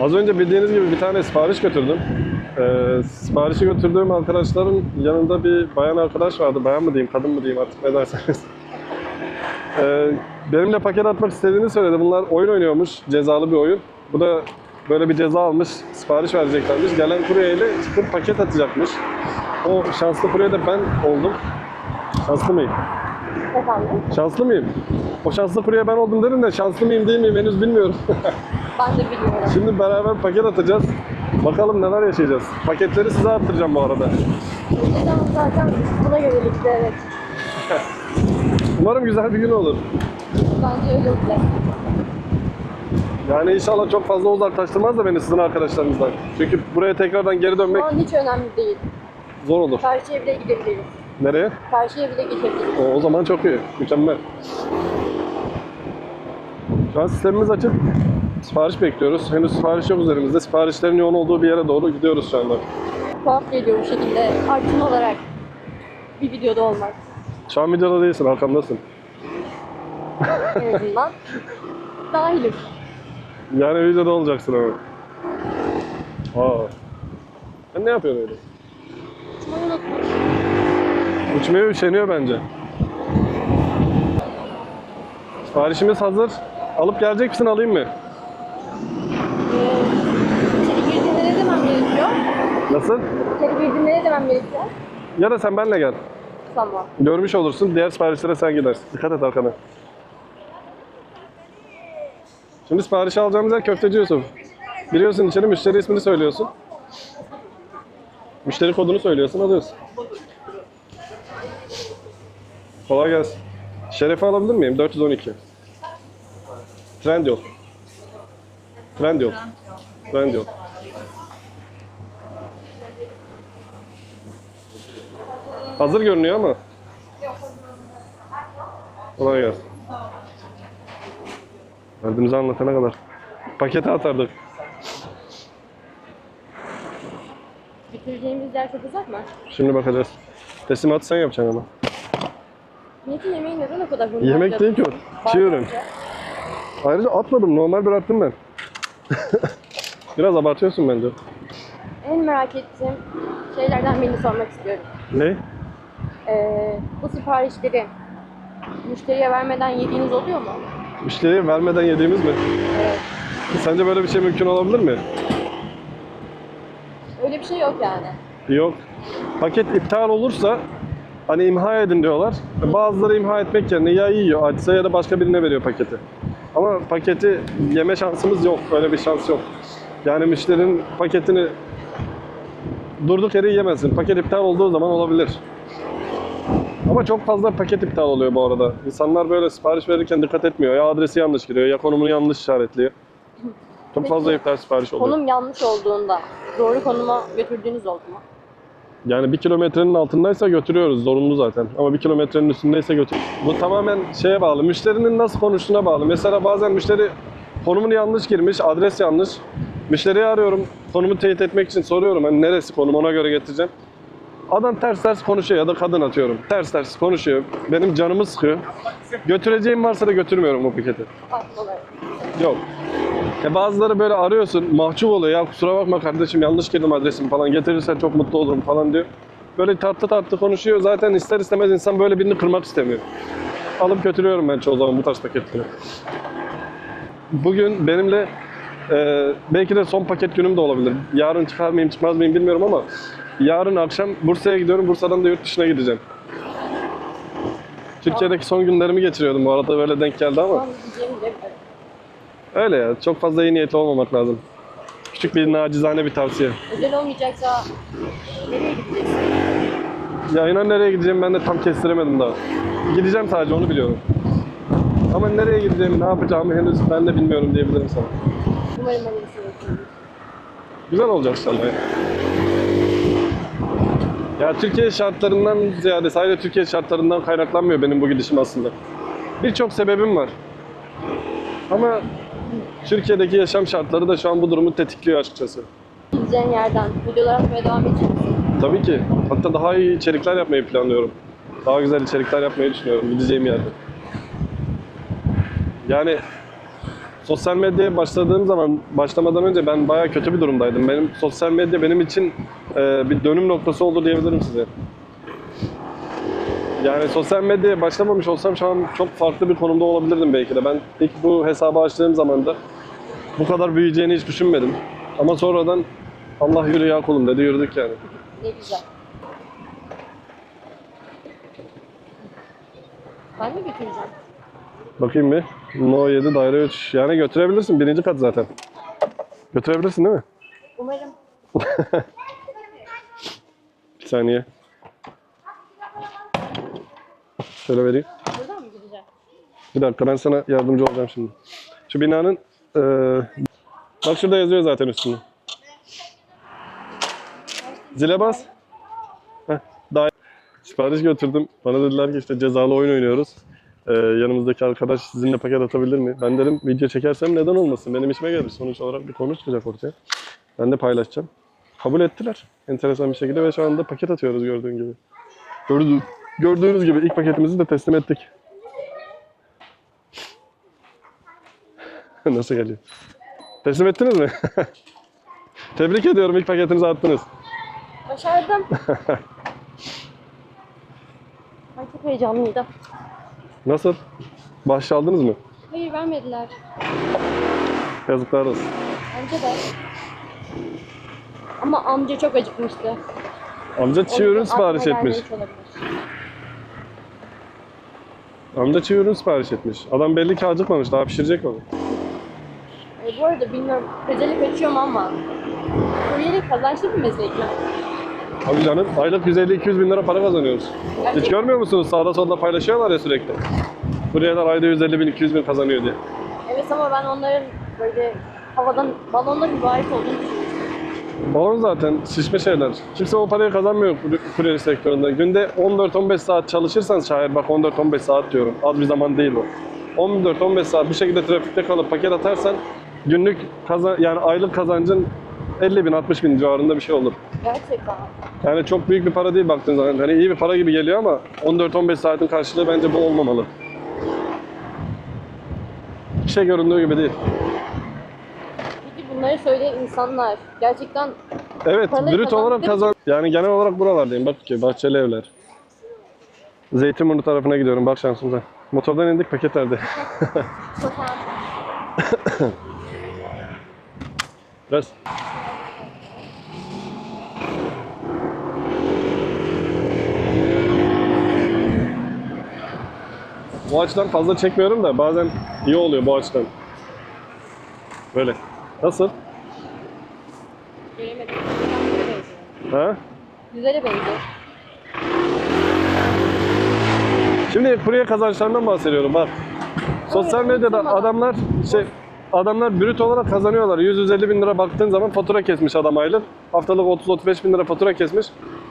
Az önce bildiğiniz gibi bir tane sipariş götürdüm. Ee, siparişi götürdüğüm arkadaşların yanında bir bayan arkadaş vardı. Bayan mı diyeyim, kadın mı diyeyim artık ne derseniz. Ee, benimle paket atmak istediğini söyledi. Bunlar oyun oynuyormuş, cezalı bir oyun. Bu da böyle bir ceza almış, sipariş vereceklermiş. Gelen kuryeyle çıkıp paket atacakmış. O şanslı kurye de ben oldum. Şanslı mıyım? Efendim? Şanslı mıyım? O şanslı kurye ben oldum dedim de şanslı mıyım değil miyim henüz bilmiyorum. Ben de biliyorum. Şimdi beraber paket atacağız. Bakalım neler yaşayacağız. Paketleri size attıracağım bu arada. Önceden zaten buna yönelikti evet. Umarım güzel bir gün olur. Bence öyle bile. Yani inşallah çok fazla uzaklaştırmaz da beni sizin arkadaşlarınızdan. Çünkü buraya tekrardan geri dönmek Şu an hiç önemli değil. zor olur. Karşıya bile gidebiliriz. Nereye? Karşıya bile geçebiliriz. O, o zaman çok iyi. Mükemmel. Şu an sistemimiz açık. Sipariş bekliyoruz. Henüz sipariş yok üzerimizde. Siparişlerin yoğun olduğu bir yere doğru gidiyoruz şu anda. Tuhaf geliyor bu şekilde artın olarak bir videoda olmak Şu an videoda değilsin, arkamdasın. en azından. Dahilim. Yani videoda olacaksın ama. Aa. Sen ne yapıyorsun öyle? Uçmayı unutmuş. Uçmaya üşeniyor bence. Siparişimiz hazır. Alıp gelecek misin alayım mı? İçeri girdiğinde ne demem gerekiyor? Nasıl? İçeri girdiğinde ne demem gerekiyor? Ya da sen benle gel. Tamam. Görmüş olursun. Diğer siparişlere sen gidersin. Dikkat et arkana. Şimdi sipariş alacağımız yer köfteci Yusuf. Giriyorsun içeri müşteri ismini söylüyorsun. Müşteri kodunu söylüyorsun alıyorsun. Kolay gelsin. Şerefi alabilir miyim? 412. Trendyol. Trendyol. Trendyol. Hazır görünüyor ama. Kolay gelsin. Derdimizi anlatana kadar. Pakete atardık. Bitireceğimiz yer çok uzak mı? Şimdi bakacağız. Teslimatı sen yapacaksın ama. Niyetin yemeği neden o kadar Yemek değil ki o. Çiğ ürün. Ayrıca atmadım. Normal bıraktım ben. Biraz abartıyorsun bence. En merak ettiğim şeylerden birini sormak istiyorum. Ne? Ee, bu siparişleri müşteriye vermeden yediğiniz oluyor mu? Müşteriye vermeden yediğimiz mi? Evet. Sence böyle bir şey mümkün olabilir mi? Öyle bir şey yok yani. Yok. Paket iptal olursa hani imha edin diyorlar. Bazıları imha etmek yerine ya yiyor açsa ya da başka birine veriyor paketi. Ama paketi yeme şansımız yok. Öyle bir şans yok. Yani müşterinin paketini durduk yere yiyemezsin. Paket iptal olduğu zaman olabilir. Ama çok fazla paket iptal oluyor bu arada. İnsanlar böyle sipariş verirken dikkat etmiyor. Ya adresi yanlış giriyor ya konumunu yanlış işaretliyor. Çok fazla iptal sipariş oluyor. Konum yanlış olduğunda doğru konuma götürdüğünüz oldu mu? Yani bir kilometrenin altındaysa götürüyoruz zorunlu zaten. Ama bir kilometrenin üstündeyse götür. Bu tamamen şeye bağlı. Müşterinin nasıl konuştuğuna bağlı. Mesela bazen müşteri konumunu yanlış girmiş, adres yanlış. Müşteriyi arıyorum, konumu teyit etmek için soruyorum. Hani neresi konum ona göre getireceğim. Adam ters ters konuşuyor ya da kadın atıyorum. Ters ters konuşuyor. Benim canımı sıkıyor. Götüreceğim varsa da götürmüyorum o paketi. Yok. Ya bazıları böyle arıyorsun, mahcup oluyor. Ya kusura bakma kardeşim yanlış girdim adresimi falan. Getirirsen çok mutlu olurum falan diyor. Böyle tatlı tatlı konuşuyor. Zaten ister istemez insan böyle birini kırmak istemiyor. Alıp götürüyorum ben çoğu zaman bu tarz paketleri. Bugün benimle e, belki de son paket günüm de olabilir. Yarın çıkar mıyım çıkmaz mıyım bilmiyorum ama yarın akşam Bursa'ya gidiyorum. Bursa'dan da yurt dışına gideceğim. Türkiye'deki son günlerimi geçiriyordum bu arada böyle denk geldi ama. Şu an gideceğimi bile bilirim. Öyle ya. Çok fazla iyi niyetli olmamak lazım. Küçük bir nacizane bir tavsiye. Özel olmayacaksa nereye gideceğiz? Ya inan nereye gideceğimi ben de tam kestiremedim daha. Gideceğim sadece onu biliyorum. Ama nereye gideceğimi, ne yapacağımı henüz ben de bilmiyorum diyebilirim sana. Umarım hayırlısı olur. Güzel olacak inşallah ya. Ya Türkiye şartlarından ziyade sadece Türkiye şartlarından kaynaklanmıyor benim bu gidişim aslında. Birçok sebebim var. Ama Türkiye'deki yaşam şartları da şu an bu durumu tetikliyor açıkçası. Gideceğin yerden videolar atmaya devam edecek misin? Tabii ki. Hatta daha iyi içerikler yapmayı planlıyorum. Daha güzel içerikler yapmayı düşünüyorum gideceğim yerde. Yani sosyal medyaya başladığım zaman, başlamadan önce ben bayağı kötü bir durumdaydım. Benim sosyal medya benim için e, bir dönüm noktası oldu diyebilirim size. Yani sosyal medyaya başlamamış olsam şu an çok farklı bir konumda olabilirdim belki de. Ben ilk bu hesabı açtığım zaman da bu kadar büyüyeceğini hiç düşünmedim. Ama sonradan Allah yürü ya kulum dedi yürüdük yani. Ne güzel. Ben mi götüreceğim? Bakayım bir. No 7 daire 3. Yani götürebilirsin. Birinci kat zaten. Götürebilirsin değil mi? Umarım. Bir saniye. Şöyle vereyim. Buradan mı gideceğim? Bir dakika ben sana yardımcı olacağım şimdi. Şu binanın eee bak şurada yazıyor zaten üstünde. Zile bas. Heh, daha sipariş götürdüm. Bana dediler ki işte cezalı oyun oynuyoruz. Eee, yanımızdaki arkadaş sizinle paket atabilir mi? Ben dedim video çekersem neden olmasın? Benim işime gelir. Sonuç olarak bir konu çıkacak ortaya. Ben de paylaşacağım. Kabul ettiler. Enteresan bir şekilde ve şu anda paket atıyoruz gördüğün gibi. Gördüğünüz, gördüğünüz gibi ilk paketimizi de teslim ettik. Nasıl geliyor? Teslim ettiniz mi? Tebrik ediyorum ilk paketinizi attınız. Başardım. Ay çok heyecanlıydım. Nasıl? Bahşiş aldınız mı? Hayır vermediler. Yazıklar olsun. Bence de. Ama amca çok acıkmıştı. Amca çiğ ürün sipariş etmiş. olabilir. Amca çiğ ürün sipariş etmiş. Adam belli ki acıkmamış. Daha pişirecek onu. E, bu arada bilmiyorum özellik açıyorum ama kuryelik kazançlı bir meslek mi? Abi canım aylık 150-200 bin lira para kazanıyoruz. Hiç Gerçekten. görmüyor musunuz? Sağda solda paylaşıyorlar ya sürekli. Kuryeler ayda 150 bin 200 bin kazanıyor diye. Evet ama ben onların böyle havadan balondan ibaret olduğunu düşünüyorum. Balon zaten şişme şeyler. Kimse o parayı kazanmıyor kur- kuryelik sektöründe. Günde 14-15 saat çalışırsan şayet bak 14-15 saat diyorum. Az bir zaman değil o. 14-15 saat bir şekilde trafikte kalıp paket atarsan günlük kazan yani aylık kazancın 50 bin 60 bin civarında bir şey olur. Gerçekten. Yani çok büyük bir para değil baktığın zaman. Hani iyi bir para gibi geliyor ama 14-15 saatin karşılığı bence bu olmamalı. Bir şey göründüğü gibi değil. Bunları söyleyen insanlar gerçekten Evet, Parayı brüt olarak kazan... Yani genel olarak buralardayım. Bak ki Bahçeli Evler. Zeytinburnu tarafına gidiyorum. Bak şansımıza. Motordan indik paketlerde. Biraz. Bu açıdan fazla çekmiyorum da bazen iyi oluyor bu açıdan. Böyle. Nasıl? göremedim. Ha? Güzele benziyor. Şimdi kurye kazançlarından bahsediyorum bak. Sosyal medyada adamlar şey adamlar brüt olarak kazanıyorlar. 100-150 bin lira baktığın zaman fatura kesmiş adam aylık. Haftalık 30-35 bin lira fatura kesmiş.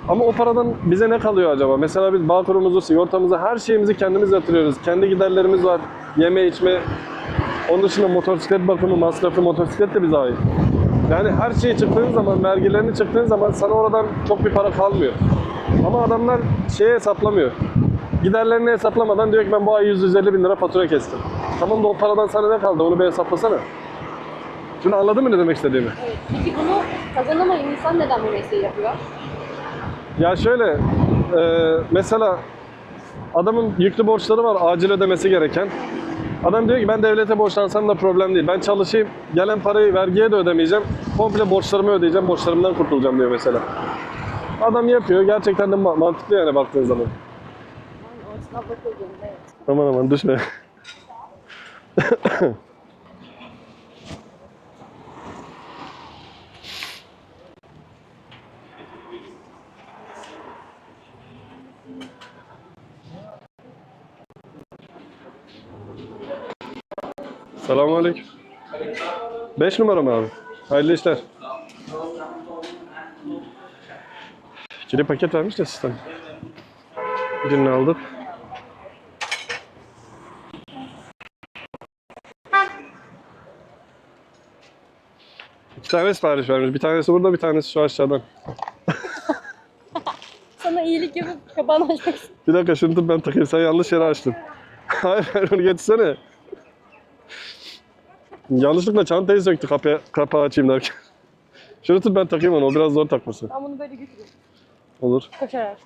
Ama o paradan bize ne kalıyor acaba? Mesela biz bağkurumuzu, sigortamızı, her şeyimizi kendimiz yatırıyoruz. Kendi giderlerimiz var. Yeme içme. Onun dışında motosiklet bakımı, masrafı, motosiklet de bize ait. Yani her şey çıktığın zaman, vergilerini çıktığın zaman sana oradan çok bir para kalmıyor. Ama adamlar şeye hesaplamıyor. Giderlerini hesaplamadan diyor ki ben bu ay 150 bin lira fatura kestim. Tamam da o paradan sana ne kaldı onu bir hesaplasana. Şunu anladın mı ne demek istediğimi? Evet. Peki bunu kazanamayan insan neden bu mesleği yapıyor? Ya şöyle, e, mesela adamın yüklü borçları var acil ödemesi gereken. Adam diyor ki ben devlete borçlansam da problem değil. Ben çalışayım, gelen parayı vergiye de ödemeyeceğim. Komple borçlarımı ödeyeceğim, borçlarımdan kurtulacağım diyor mesela. Adam yapıyor, gerçekten de ma- mantıklı yani baktığın zaman. Aman aman düşme. Selamünaleyküm. 5 numara mı abi? Hayırlı işler. İkili paket vermiş de sistem. Birini aldık. İki tane sipariş vermiş. Bir tanesi burada, bir tanesi şu aşağıdan. Sana iyilik yapıp açmak istiyorum. Bir dakika şunu tut ben takayım. Sen yanlış yere açtın. Hayır hayır onu getirsene. Yanlışlıkla çantayı söktü kapıya, kapağı açayım derken. Şunu tut ben takayım onu. O biraz zor takması. Ben bunu böyle götüreyim. Olur. Koşarak.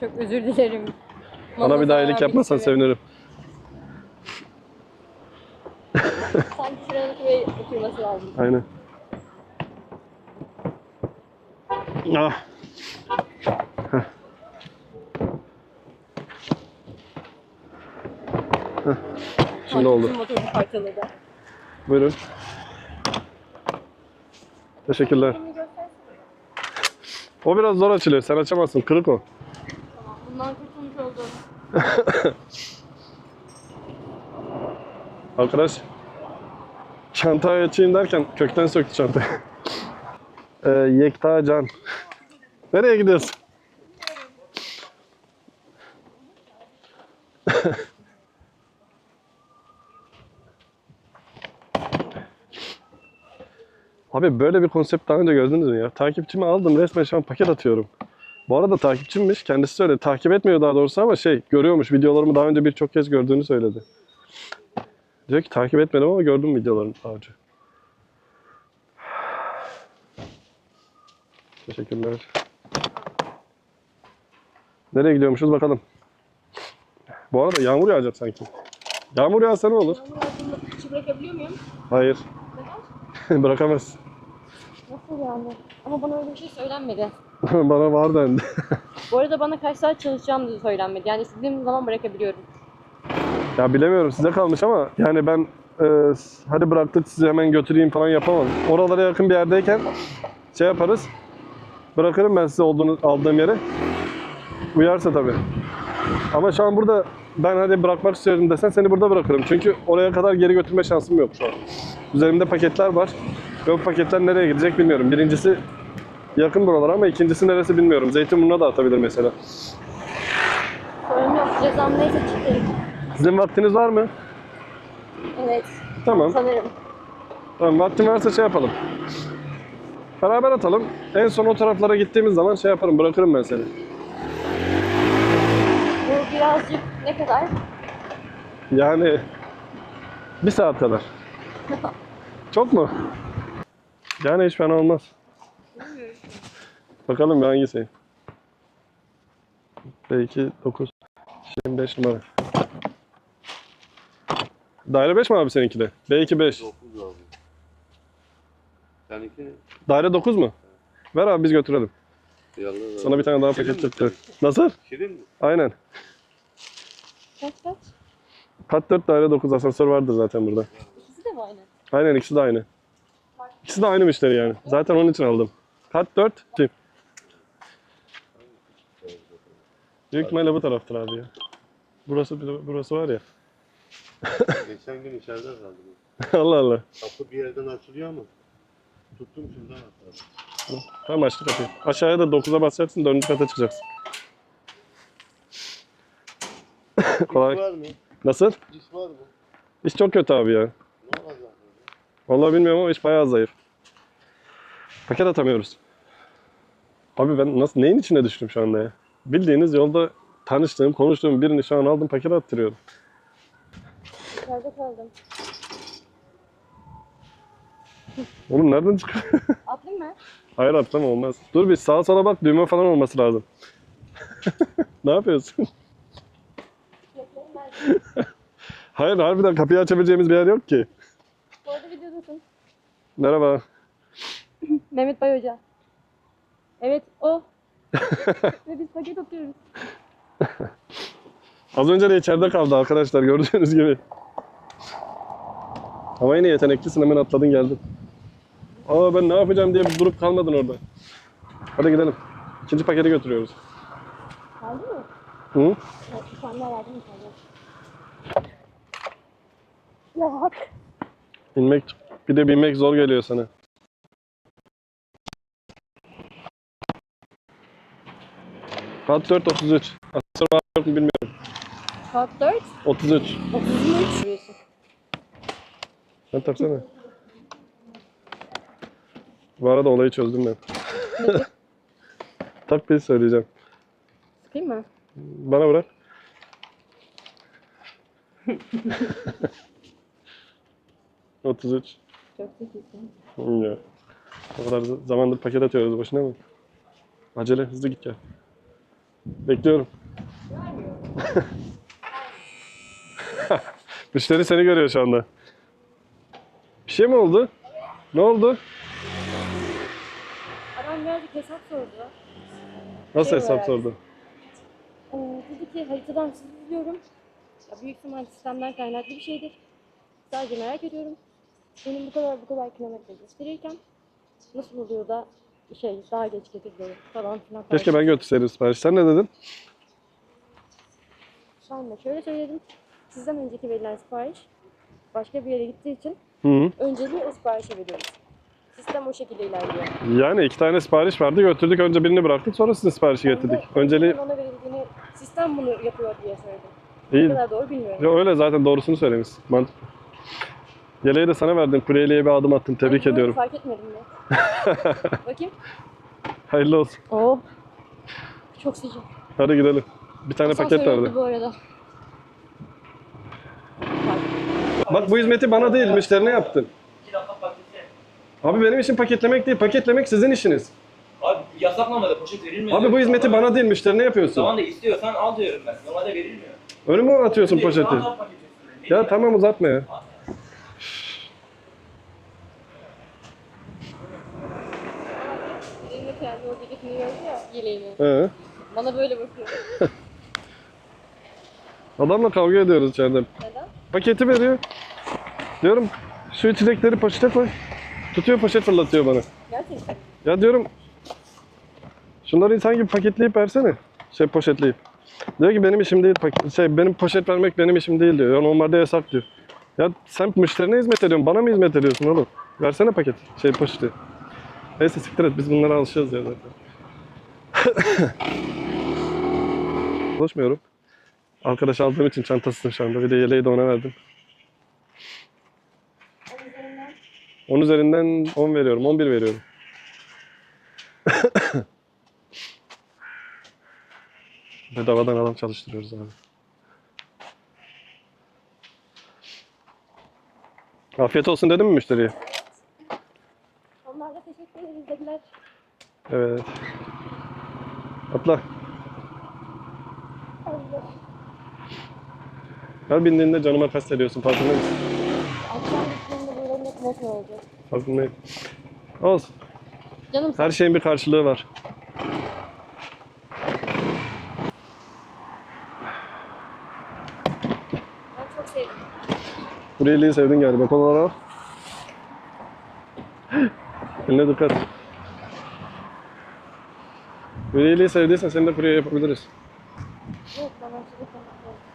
Çok özür dilerim. Bana bir daha iyilik yapmazsan sevinirim. Sanki şuradaki ve oturması lazım. Aynen. Ah. Şimdi oldu. Motoru parçaladı. Buyurun. Teşekkürler. O biraz zor açılıyor. Sen açamazsın. Kırık o. Tamam. Bundan kurtulmuş oldum. Arkadaş çantayı açayım derken kökten söktü çantayı. ee, Yekta Can. Nereye gidiyorsun? Abi böyle bir konsept daha önce gördünüz mü ya? Takipçimi aldım resmen şu an paket atıyorum. Bu arada takipçimmiş. Kendisi söyledi. Takip etmiyor daha doğrusu ama şey görüyormuş. Videolarımı daha önce birçok kez gördüğünü söyledi. Diyor ki takip etmedim ama gördüm videolarını daha önce. Teşekkürler. Nereye gidiyormuşuz bakalım. Bu arada yağmur yağacak sanki. Yağmur yağsa ne olur? Altında içi bırakabiliyor muyum? Hayır. Neden? Bırakamaz. Yani? Ama bana öyle bir şey söylenmedi. Bana var dendi. Bu arada bana kaç saat çalışacağım da söylenmedi. Yani istediğim zaman bırakabiliyorum. ya bilemiyorum size kalmış ama yani ben e, hadi bıraktık sizi hemen götüreyim falan yapamam. Oralara yakın bir yerdeyken şey yaparız. Bırakırım ben size olduğunu aldığım yere. Uyarsa tabii. Ama şu an burada ben hadi bırakmak istiyorum desen seni burada bırakırım. Çünkü oraya kadar geri götürme şansım yok şu an. Üzerimde paketler var. Ve bu paketler nereye gidecek bilmiyorum. Birincisi yakın buralara ama ikincisi neresi bilmiyorum. Zeytinburnu'na da atabilir mesela. Sorun yok. Cezam neyse çıkarım. Sizin vaktiniz var mı? Evet. Tamam. Sanırım. Tamam vaktin varsa şey yapalım. Beraber atalım. En son o taraflara gittiğimiz zaman şey yaparım bırakırım ben seni. Bu birazcık ne kadar? Yani bir saat kadar. Çok mu? Yani hiç fena olmaz. Bakalım bir hangisi? Belki 9. 25 numara. Daire 5 mi abi seninki de? B2 5. 9 abi. Seninki? Daire 9 mu? Ver abi biz götürelim. Yallah Sana bir tane daha paket çıktı. Nasıl? Şirin mi? Aynen. Kaç kaç? Kat 4 daire 9 asansör vardır zaten burada. İkisi de mi aynı? Aynen ikisi de aynı. İkisi de aynı müşteri yani. Zaten onun için aldım. Kat 4 tip. Büyük ihtimalle bu taraftır abi ya. Burası burası var ya. Geçen gün içeride kaldım. Allah Allah. Kapı bir yerden açılıyor ama tuttum şuradan atladım. Tamam açtık kapıyı. Aşağıya da 9'a basacaksın 4. kata çıkacaksın. Kolay. Var mı? Nasıl? İş var mı? İş çok kötü abi ya. Ne olacak? Vallahi bilmiyorum ama iş bayağı zayıf. Paket atamıyoruz. Abi ben nasıl neyin içine düştüm şu anda ya? Bildiğiniz yolda tanıştığım, konuştuğum birini şu an aldım paket attırıyorum. İçeride kaldım. Oğlum nereden çıkıyor? Atlayayım mı? Hayır atlama olmaz. Dur bir sağa sola bak düğme falan olması lazım. ne yapıyorsun? Hayır harbiden kapıyı açabileceğimiz bir yer yok ki. Merhaba. Mehmet Bay Hoca. Evet o. Ve biz paket atıyoruz. Az önce de içeride kaldı arkadaşlar gördüğünüz gibi. Ama yine yeteneklisin hemen atladın geldin. Aa ben ne yapacağım diye durup kalmadın orada. Hadi gidelim. İkinci paketi götürüyoruz. Kaldı mı? Hı? Tane daha verdim mi? Ya. İnmek, bir de binmek zor geliyor sana. Kat 4 33. Aslında var yok mu bilmiyorum. Saat 4. 33. 33. Diyorsun. Sen taksana. Bu arada olayı çözdüm ben. Tak bir söyleyeceğim. Sıkayım mı? Bana bırak. Otuz üç. Çok zekisin. Ya. O kadar zamandır paket atıyoruz boşuna mı? Acele hızlı git gel. Bekliyorum. Müşteri seni görüyor şu anda. Bir şey mi oldu? Ne oldu? Adam birazcık hesap sordu. Nasıl Şey hesap olarak. sordu? Ee, dedi ki haritadan sizi izliyorum. Ya büyük ihtimal sistemden kaynaklı bir şeydir. Sadece merak ediyorum. Benim bu kadar bu kadar kilometre gösterirken nasıl oluyor da şey daha geç getiriliyor falan filan. Keşke ben götürseydim sipariş. Sen ne dedin? Ben de şöyle söyledim. Sizden önceki verilen sipariş başka bir yere gittiği için Hı -hı. önceliği o siparişe veriyoruz. Sistem o şekilde ilerliyor. Yani iki tane sipariş vardı götürdük. Önce birini bıraktık sonra sizin siparişi Ben getirdik. Önceliği ona verildiğini sistem bunu yapıyor diye söyledim. iyi. Ne kadar doğru bilmiyorum. Ya öyle zaten doğrusunu söylemiş. Mantıklı. Yeleği de sana verdim. Kuryeliğe bir adım attın. Tebrik Ay, ediyorum. Fark etmedim mi? Bakayım. Hayırlı olsun. Oo. Çok sıcak. Hadi gidelim. Bir tane paket Asansör oldu vardı. bu arada. Bak bu hizmeti bana değil müşterine yaptın. İki dakika paketi. Abi benim işim paketlemek değil. Paketlemek sizin işiniz. Abi yasaklanmadı poşet verilmiyor. Abi bu hizmeti bana değil müşterine yapıyorsun. Zaman da istiyorsan al diyorum ben. Normalde verilmiyor. Önüme atıyorsun poşeti? Ya tamam uzatma ya. Elinde kendi o ceketini gördü ya yeleğini. He. Bana böyle bakıyor. Adamla kavga ediyoruz içeride. Neden? Paketi veriyor. Diyorum şu içecekleri poşete koy. Tutuyor poşet fırlatıyor bana. Gerçekten. Ya diyorum şunları insan gibi paketleyip versene. Şey poşetleyip. Diyor ki benim işim değil. paket- Şey benim poşet vermek benim işim değil diyor. Ya normalde yasak diyor. Ya sen müşterine hizmet ediyorsun. Bana mı hizmet ediyorsun oğlum? Versene paket. Şey poşeti. Neyse siktir et. Biz bunlara alışıyoruz ya zaten. Çalışmıyorum. Arkadaş aldığım için çantasını şu anda. Bir de yeleği de ona verdim. 10 üzerinden 10 veriyorum. 11 veriyorum. Bedavadan adam çalıştırıyoruz abi. Afiyet olsun dedim mi müşteriye? Onlar da teşekkür ederiz dediler. Evet. Atla. Her bindiğinde canıma kastediyorsun. Farkında mısın? Akşam gittiğimde böyle net olacak. Farkındayım. Olsun. Canım Her şeyin bir karşılığı var. ben çok sevdim. Kuryeliği sevdin galiba. Kolaları al. Eline dikkat. Kuryeliği sevdiysen seni de kurye yapabiliriz. Yok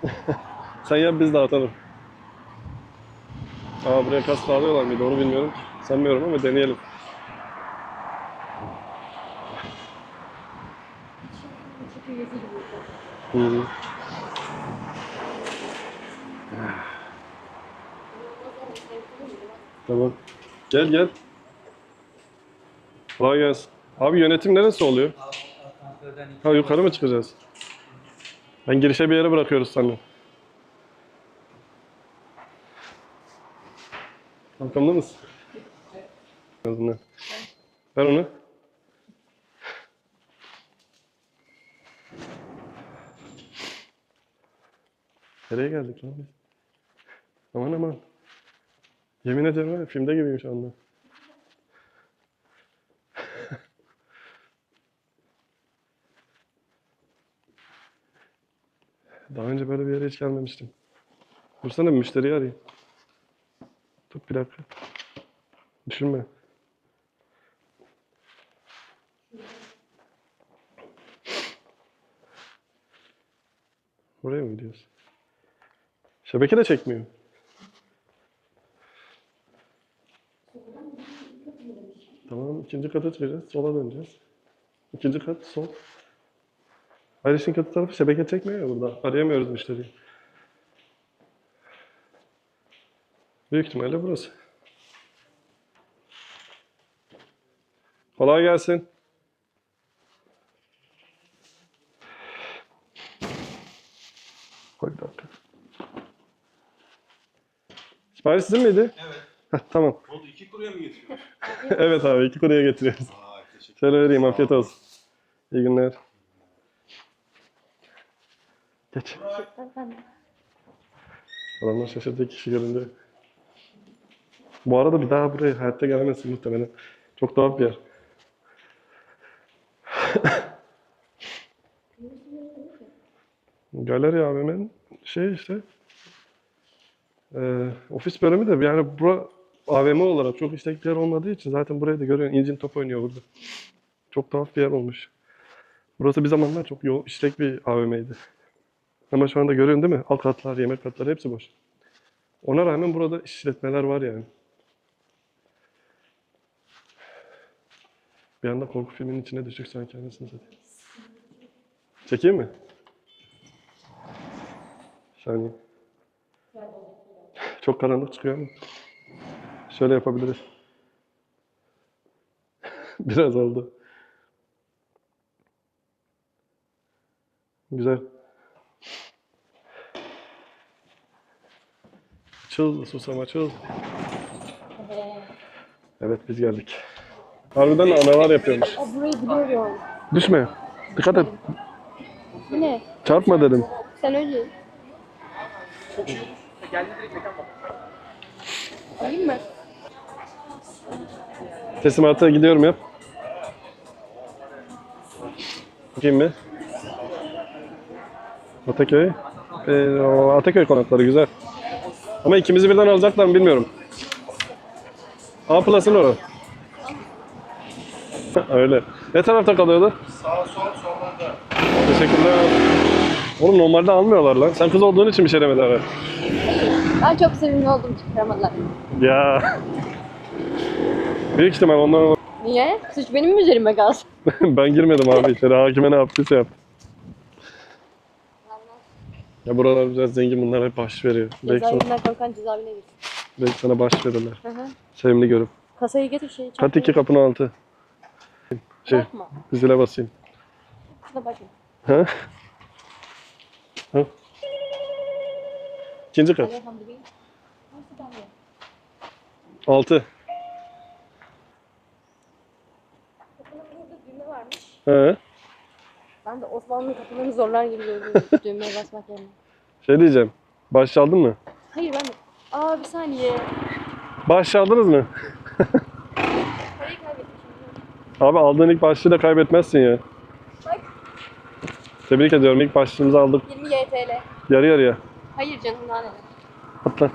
ben Sen yap biz dağıtalım. Aa buraya kas sağlıyorlar mıydı onu bilmiyorum. Sanmıyorum ama deneyelim. Hı hı. Tamam. Gel gel. Kolay gelsin. Abi yönetim neresi oluyor? Ha yukarı mı çıkacağız? Ben girişe bir yere bırakıyoruz sanırım. Arkamda mısın? En azından. Ver onu. Nereye geldik lan biz? Aman aman. Yemin ederim filmde gibiyim şu. Daha önce böyle bir yere hiç gelmemiştim. Dursana bir müşteriyi arayayım. Dur bir dakika. Düşünme. Oraya mı gidiyoruz? Şebeke de çekmiyor. Tamam ikinci kata çıkacağız. Sola döneceğiz. İkinci kat sol. Hayır işin kötü tarafı şebeke çekmiyor ya burada. Arayamıyoruz müşteriyi. Büyük ihtimalle burası. Kolay gelsin. Bir dakika. Sipariş sizin miydi? Evet. Heh, tamam. Oldu? İki kuruya mı getiriyor? evet abi iki kuruya getiriyoruz. Aa teşekkür Şöyle vereyim afiyet olsun. İyi günler. Geç. Adamlar şaşırdı kişi görünce. Bu arada bir daha buraya hayatta gelemezsin muhtemelen. Çok tuhaf bir yer. Galeri AVM'nin şey işte e, ofis bölümü de yani bura AVM olarak çok işlek bir yer olmadığı için zaten burayı da görüyorsun. İncin top oynuyor burada. Çok tuhaf bir yer olmuş. Burası bir zamanlar çok yoğun işlek bir AVM'ydi. Ama şu anda görüyorsun değil mi? Alt katlar, yemek katları hepsi boş. Ona rağmen burada işletmeler var yani. Bir anda korku filminin içine düştük sanki anasını satayım. Çekeyim mi? Saniye. Çok karanlık çıkıyor ama. Şöyle yapabiliriz. Biraz oldu. Güzel. Çıl susama çıl. Evet biz geldik. Harbiden de analar yapıyormuş. Aa, burayı biliyorum. Düşme. Dikkat et. Ne? Çarpma dedim. Sen önce. Alayım mı? Teslimata gidiyorum yap. Bakayım mı? Ataköy. Ee, Ataköy konakları güzel. Ama ikimizi birden alacaklar mı bilmiyorum. A Plus'ın orası. Öyle. Ne tarafta kalıyordu? Sağ sol sollarda. Teşekkürler. Oğlum normalde almıyorlar lan. Sen kız olduğun için bir şey demediler. ha. Ben çok sevimli oldum çıkaramadılar. Ya. Büyük ihtimal ondan Niye? Suç benim mi üzerime kalsın? ben girmedim abi içeri. Hakime ne yaptıysa yaptı. Ya buralar biraz zengin bunlar hep bahşiş veriyor. Belki sana, Cezaevinden korkan cezaevine gitsin. belki sana bahşiş verirler. Hı hı. Sevimli görüp. Kasayı getir şey. Kat iki kapının altı. Şey, Bakma. zile basayım. Şuna bakın. Ha? Ha? İkinci kat. Elhamdülillah. Nasıl damlıyor? Altı. Kapının burada düğme varmış. He. Ben de Osmanlı kapılarını zorlar gibi gördüm. Düğmeye basmak yerine. Şey diyeceğim. Bahşiş çaldın mı? Hayır ben de. Aa bir saniye. Bahşiş çaldınız mı? Parayı kaybetmişim. Abi aldığın ilk bahşişi de kaybetmezsin ya. Bak Tebrik ediyorum. İlk bahşişimizi aldık. 20 YTL. Yarı yarıya. Hayır canım daha ne? Atla.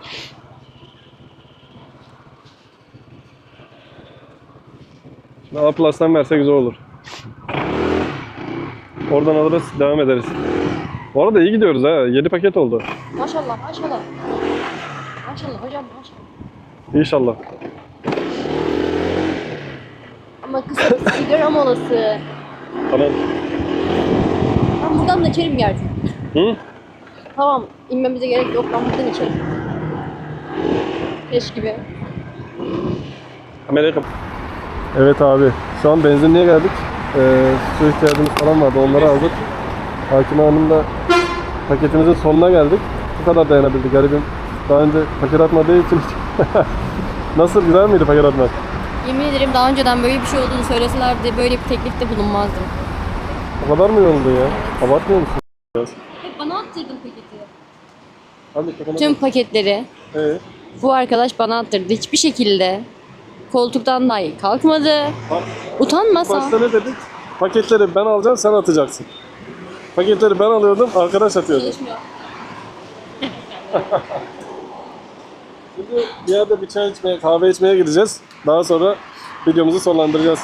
Şimdi A Plus'tan verse güzel olur. Oradan alırız, devam ederiz. Bu arada iyi gidiyoruz ha. 7 paket oldu. Maşallah maşallah. Maşallah hocam maşallah. İnşallah. Ama kısa bir sigara molası. Tamam. Ben buradan da içerim gerçi. Hı? Tamam inmemize gerek yok ben buradan içerim. Keş gibi. Kamerayı Evet abi. Şu an benzinliğe geldik. Ee, su ihtiyacımız falan vardı. Onları aldık. Hakime Hanım'la paketimizin sonuna geldik. Bu kadar dayanabildik garibim. Daha önce paket atmadığı için Nasıl güzel miydi paket atmak? Yemin ederim daha önceden böyle bir şey olduğunu söyleselerdi böyle bir teklifte bulunmazdım. O kadar mı yoruldun ya? Abartmıyor musun? Hep bana attırdın paketi. Kafana Tüm paketleri Ee, bu arkadaş bana attırdı. Hiçbir şekilde koltuktan dahi kalkmadı. Utanmasa. başta ne dedik? Paketleri ben alacağım, sen atacaksın. Paketleri ben alıyordum, arkadaş atıyordu. Çalışmıyor. Şimdi bir yerde bir çay içmeye, kahve içmeye gideceğiz. Daha sonra videomuzu sonlandıracağız.